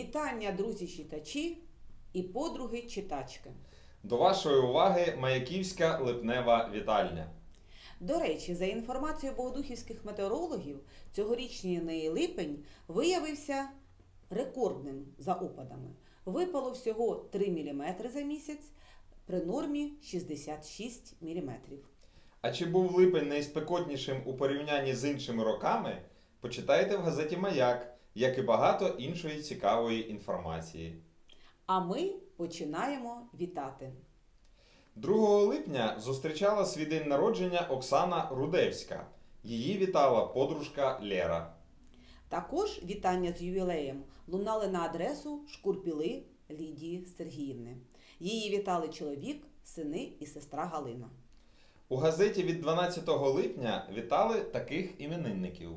Вітання, друзі читачі і подруги читачки. До вашої уваги Маяківська липнева вітальня. До речі, за інформацією богодухівських метеорологів, цьогорічний липень виявився рекордним за опадами. Випало всього 3 мм за місяць при нормі 66 мм. А чи був липень найспекотнішим у порівнянні з іншими роками? Почитайте в газеті Маяк, як і багато іншої цікавої інформації. А ми починаємо вітати. 2 липня зустрічала свій день народження Оксана Рудевська. Її вітала подружка Лера. Також вітання з ювілеєм лунали на адресу Шкурпіли Лідії Сергіївни. Її вітали чоловік, сини і сестра Галина. У газеті від 12 липня вітали таких іменинників.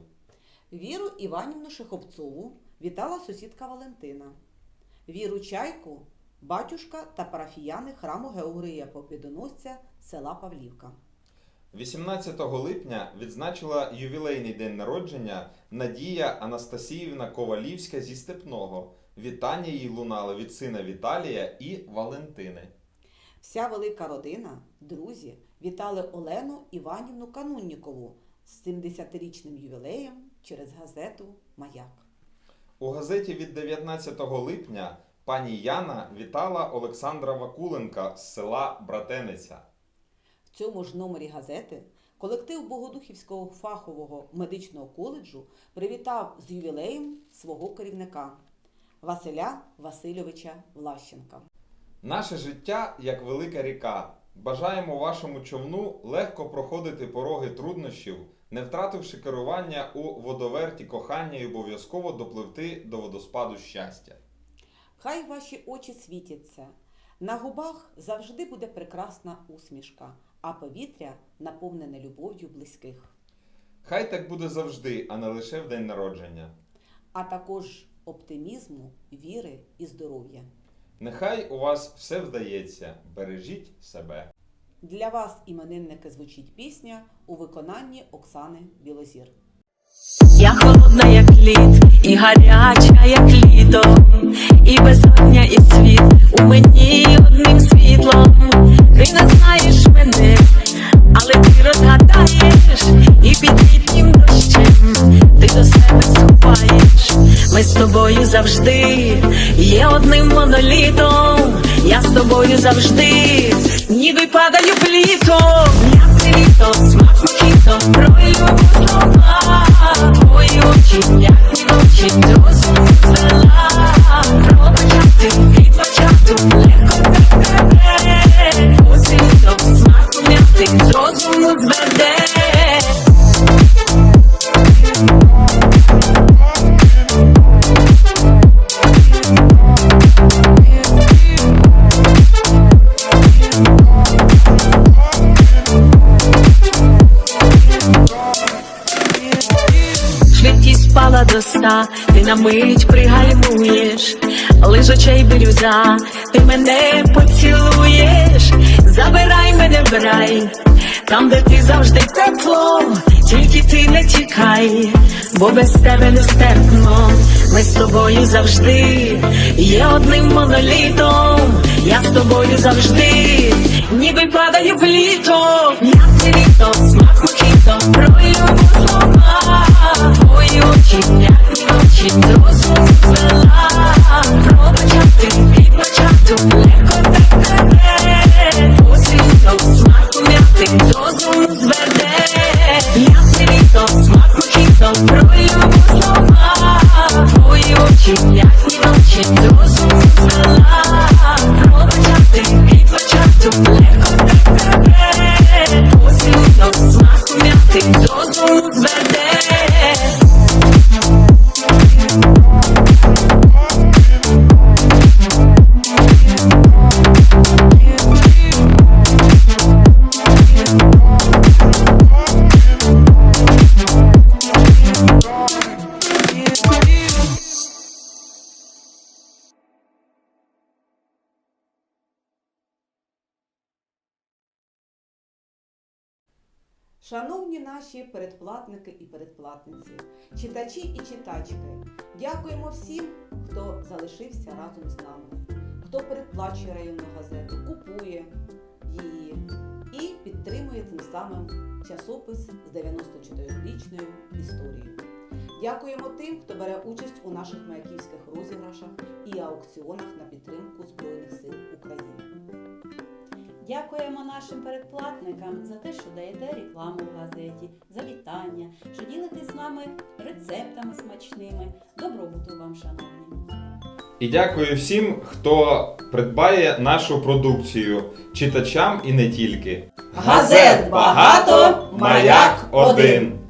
Віру Іванівну Шеховцову вітала сусідка Валентина. Віру Чайку, батюшка та парафіяни храму Георгія Побідоносця села Павлівка. 18 липня відзначила ювілейний день народження Надія Анастасіївна Ковалівська зі Степного. Вітання їй лунали від сина Віталія і Валентини. Вся велика родина, друзі, вітали Олену Іванівну Кануннікову з 70-річним ювілеєм через газету Маяк. У газеті від 19 липня пані Яна вітала Олександра Вакуленка з села Братениця. В цьому ж номері газети колектив Богодухівського фахового медичного коледжу привітав з ювілеєм свого керівника Василя Васильовича Влащенка. Наше життя як велика ріка. Бажаємо вашому човну легко проходити пороги труднощів, не втративши керування у водоверті кохання і обов'язково допливти до водоспаду щастя. Хай ваші очі світяться. На губах завжди буде прекрасна усмішка, а повітря наповнене любов'ю близьких, Хай так буде завжди, а не лише в день народження. а також оптимізму, віри і здоров'я. Нехай у вас все вдається, бережіть себе. Для вас, іменинники, звучить пісня у виконанні Оксани Білозір. Я холодна, як лід, і гаряча, як літо, і безодня, і світ у мені одним світлом. Ти не знаєш мене, але ти розгадаєш, і під літнім дощем ти до себе сховаєш. Ми з тобою завжди є одним монолітом. Я з тобою завжди, ніби падаю в літо. Я це Швидкість впала до ста, ти на мить пригальмуєш, лиш очей бірюза, ти мене поцілуєш, забирай мене в рай, там, де ти завжди тепло, тільки ти не тікай, бо без тебе нестерпно, ми з тобою завжди є одним монолітом, я з тобою завжди, ніби падаю в літо, Yes. Шановні наші передплатники і передплатниці, читачі і читачки, дякуємо всім, хто залишився разом з нами, хто передплачує районну газету, купує її і підтримує тим самим часопис з 94-річною історією. Дякуємо тим, хто бере участь у наших маяківських розіграшах і аукціонах на підтримку Збройних сил України. Дякуємо нашим передплатникам за те, що даєте рекламу в газеті, за вітання, що ділитесь з нами рецептами смачними. Добробуту вам, шановні! І дякую всім, хто придбає нашу продукцію читачам і не тільки. Газет багато, маяк один.